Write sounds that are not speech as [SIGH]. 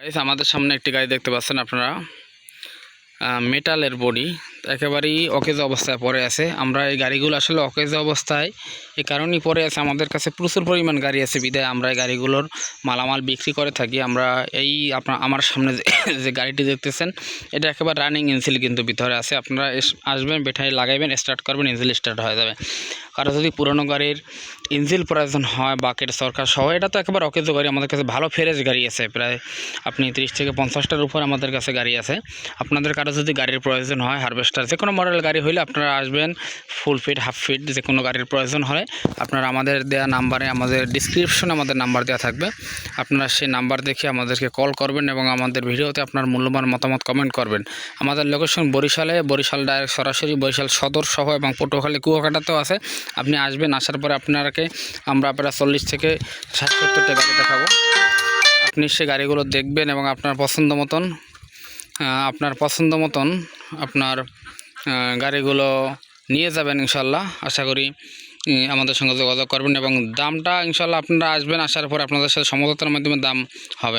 Guys, আমাদের সামনে একটি গাড়ি দেখতে পাচ্ছেন আপনারা। মেটালের বডি একেবারেই অকেজ অবস্থায় পড়ে আছে। আমরা এই গাড়িগুলো আসলে অকেজ অবস্থায় এই কারণেই পড়ে আছে। আমাদের কাছে প্রচুর পরিমাণ গাড়ি আছে বিদায় আমরা এই গাড়িগুলোর মালামাল বিক্রি করে থাকি। আমরা এই আপনার আমার সামনে [COUGHS] যে গাড়িটি দেখতেছেন, এটা একেবারে রানিং ইঞ্জিল কিন্তু ভিতরে আছে। আপনারা আসবেন বেঠাই লাগাইবেন স্টার্ট করবেন, ইঞ্জিল স্টার্ট হয়ে যাবে। কারও যদি পুরনো গাড়ির ইঞ্জিল প্রয়োজন হয়, বাকেট, সরকার সহ, এটা তো একেবারে অকেজ গাড়ি। আমাদের কাছে ভালো ফেরেজ গাড়ি আছে। প্রায় আপনি ত্রিশ থেকে পঞ্চাশটার উপর আমাদের কাছে গাড়ি আছে। আপনাদের কারও যদি গাড়ির প্রয়োজন হয় হারভেস্টার যে কোনো মডেল গাড়ি হইলে আপনারা আসবেন ফুল ফিট হাফ ফিট যে কোনো গাড়ির প্রয়োজন হয়, আপনারা আমাদের দেওয়া নাম্বারে আমাদের ডিসক্রিপশনে আমাদের নাম্বার দেওয়া থাকবে। আপনারা সেই নাম্বার দেখে আমাদেরকে কল করবেন এবং আমাদের ভিডিওতে আপনার মূল্যবান মতামত কমেন্ট করবেন। আমাদের লোকেশন বরিশালে, বরিশাল ডাইরেক্ট সরাসরি বরিশাল সদর সহ এবং পটুয়াখালী, কুয়াকাটাতেও আছে। আপনি আসবেন, আসার পরে আপনাকে আমরা প্রায় চল্লিশ থেকে ষাট সত্তরটা গাড়ি দেখাবো। আপনি সে গাড়িগুলো দেখবেন এবং আপনার পছন্দ মতন আপনার পছন্দ মতন আপনার গাড়িগুলো নিয়ে যাবেন ইনশাল্লাহ। আশা করি আমাদের সঙ্গে যোগাযোগ করবেন এবং দামটা ইনশাল্লাহ আপনারা আসবেন, আসার পর আপনাদের সাথে সমঝোতার মাধ্যমে দাম হবে।